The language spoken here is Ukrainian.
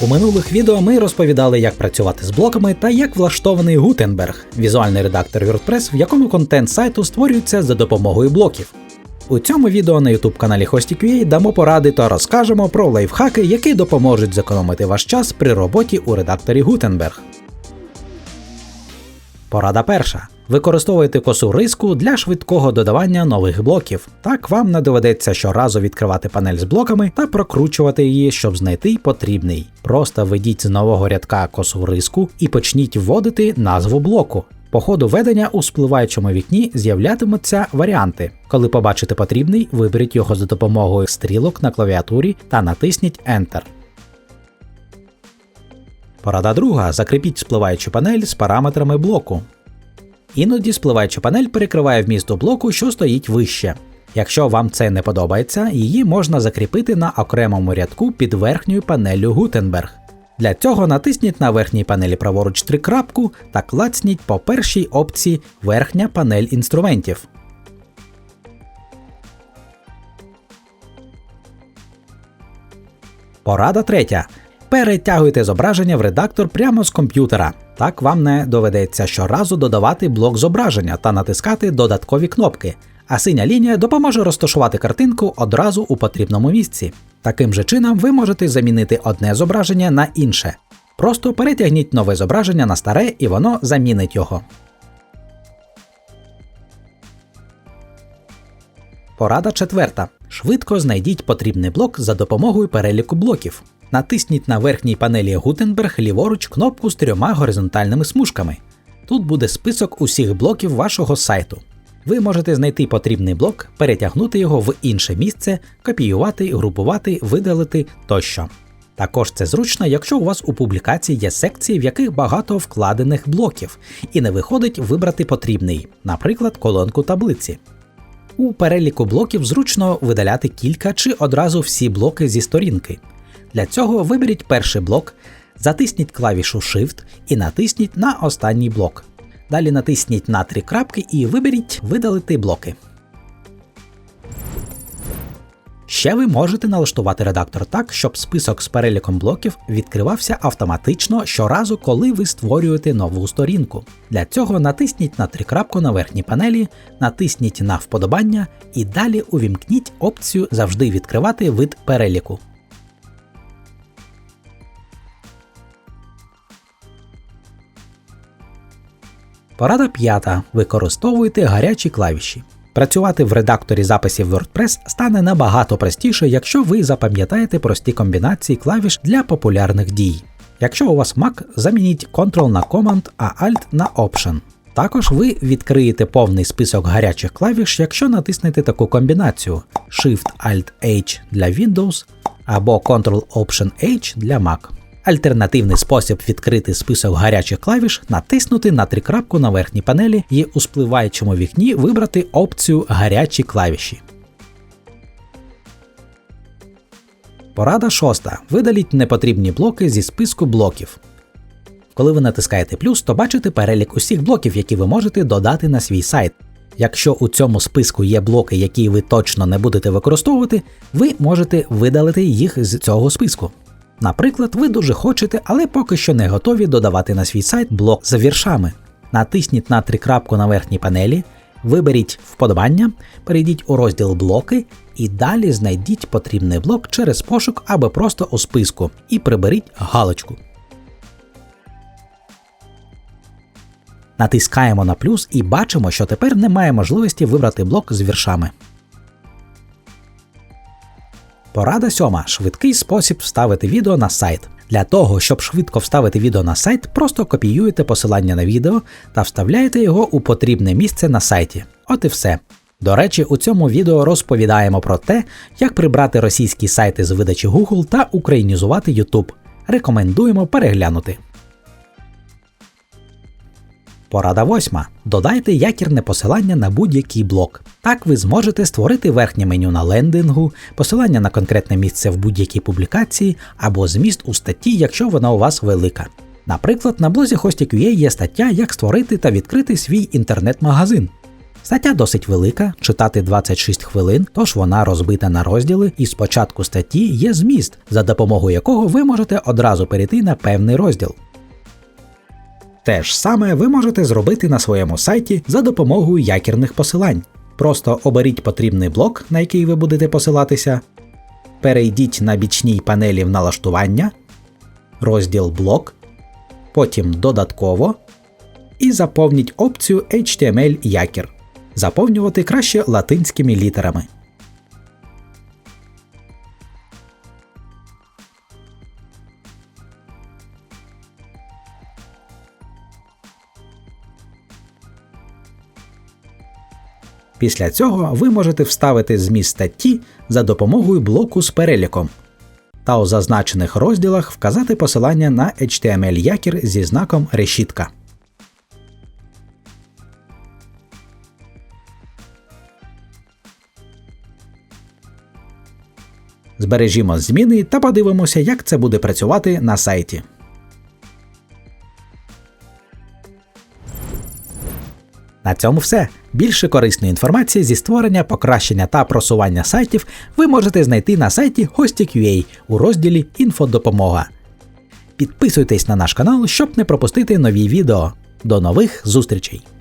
У минулих відео ми розповідали, як працювати з блоками та як влаштований Gutenberg – візуальний редактор WordPress, в якому контент сайту створюється за допомогою блоків. У цьому відео на YouTube каналі Hostik.ua дамо поради та розкажемо про лайфхаки, які допоможуть зекономити ваш час при роботі у редакторі Gutenberg. Порада перша. Використовуйте косу риску для швидкого додавання нових блоків. Так вам не доведеться щоразу відкривати панель з блоками та прокручувати її, щоб знайти потрібний. Просто введіть з нового рядка косу риску і почніть вводити назву блоку. По ходу ведення у спливаючому вікні з'являтимуться варіанти. Коли побачите потрібний, виберіть його за допомогою стрілок на клавіатурі та натисніть Enter. Порада друга. Закріпіть спливаючу панель з параметрами блоку. Іноді спливаюча панель перекриває вмісту блоку, що стоїть вище. Якщо вам це не подобається, її можна закріпити на окремому рядку під верхньою панеллю Gutenberg. Для цього натисніть на верхній панелі праворуч трикрапку та клацніть по першій опції Верхня панель інструментів. Порада третя. Перетягуйте зображення в редактор прямо з комп'ютера. Так вам не доведеться щоразу додавати блок зображення та натискати додаткові кнопки, а синя лінія допоможе розташувати картинку одразу у потрібному місці. Таким же чином ви можете замінити одне зображення на інше. Просто перетягніть нове зображення на старе і воно замінить його. Порада четверта. Швидко знайдіть потрібний блок за допомогою переліку блоків. Натисніть на верхній панелі Gutenberg ліворуч кнопку з трьома горизонтальними смужками. Тут буде список усіх блоків вашого сайту. Ви можете знайти потрібний блок, перетягнути його в інше місце, копіювати, групувати, видалити тощо. Також це зручно, якщо у вас у публікації є секції, в яких багато вкладених блоків, і не виходить вибрати потрібний, наприклад, колонку таблиці. У переліку блоків зручно видаляти кілька чи одразу всі блоки зі сторінки. Для цього виберіть перший блок, затисніть клавішу Shift і натисніть на останній блок. Далі натисніть на три крапки і виберіть Видалити блоки. Ще ви можете налаштувати редактор так, щоб список з переліком блоків відкривався автоматично щоразу, коли ви створюєте нову сторінку. Для цього натисніть на трикрапку на верхній панелі, натисніть на вподобання і далі увімкніть опцію Завжди відкривати вид переліку. Порада п'ята. Використовуйте гарячі клавіші. Працювати в редакторі записів WordPress стане набагато простіше, якщо ви запам'ятаєте прості комбінації клавіш для популярних дій. Якщо у вас Mac, замініть Ctrl на Command, а Alt на Option. Також ви відкриєте повний список гарячих клавіш, якщо натиснете таку комбінацію Shift-Alt-H для Windows або Ctrl-Option-H для Mac. Альтернативний спосіб відкрити список гарячих клавіш натиснути на трикрапку на верхній панелі і у спливаючому вікні вибрати опцію Гарячі клавіші. Порада шоста. Видаліть непотрібні блоки зі списку блоків. Коли ви натискаєте плюс, то бачите перелік усіх блоків, які ви можете додати на свій сайт. Якщо у цьому списку є блоки, які ви точно не будете використовувати, ви можете видалити їх з цього списку. Наприклад, ви дуже хочете, але поки що не готові додавати на свій сайт блок з віршами. Натисніть на трикрапку на верхній панелі, виберіть вподобання, перейдіть у розділ блоки і далі знайдіть потрібний блок через пошук або просто у списку і приберіть галочку. Натискаємо на плюс і бачимо, що тепер немає можливості вибрати блок з віршами. Порада сьома. Швидкий спосіб вставити відео на сайт. Для того, щоб швидко вставити відео на сайт, просто копіюєте посилання на відео та вставляєте його у потрібне місце на сайті. От і все. До речі, у цьому відео розповідаємо про те, як прибрати російські сайти з видачі Google та українізувати YouTube. Рекомендуємо переглянути. Порада восьма. Додайте якірне посилання на будь-який блок. Так ви зможете створити верхнє меню на лендингу, посилання на конкретне місце в будь-якій публікації або зміст у статті, якщо вона у вас велика. Наприклад, на блозі Hostik.ua є стаття, як створити та відкрити свій інтернет-магазин. Стаття досить велика, читати 26 хвилин, тож вона розбита на розділи, і спочатку статті є зміст, за допомогою якого ви можете одразу перейти на певний розділ. Те ж саме ви можете зробити на своєму сайті за допомогою якірних посилань. Просто оберіть потрібний блок, на який ви будете посилатися, перейдіть на бічній панелі в налаштування, розділ блок, потім додатково і заповніть опцію HTML якір. Заповнювати краще латинськими літерами. Після цього ви можете вставити зміст статті за допомогою блоку з переліком та у зазначених розділах вказати посилання на HTML якір зі знаком решітка. Збережімо зміни та подивимося, як це буде працювати на сайті. На цьому все. Більше корисної інформації зі створення, покращення та просування сайтів ви можете знайти на сайті Hostik.ua у розділі Інфодопомога. Підписуйтесь на наш канал, щоб не пропустити нові відео. До нових зустрічей!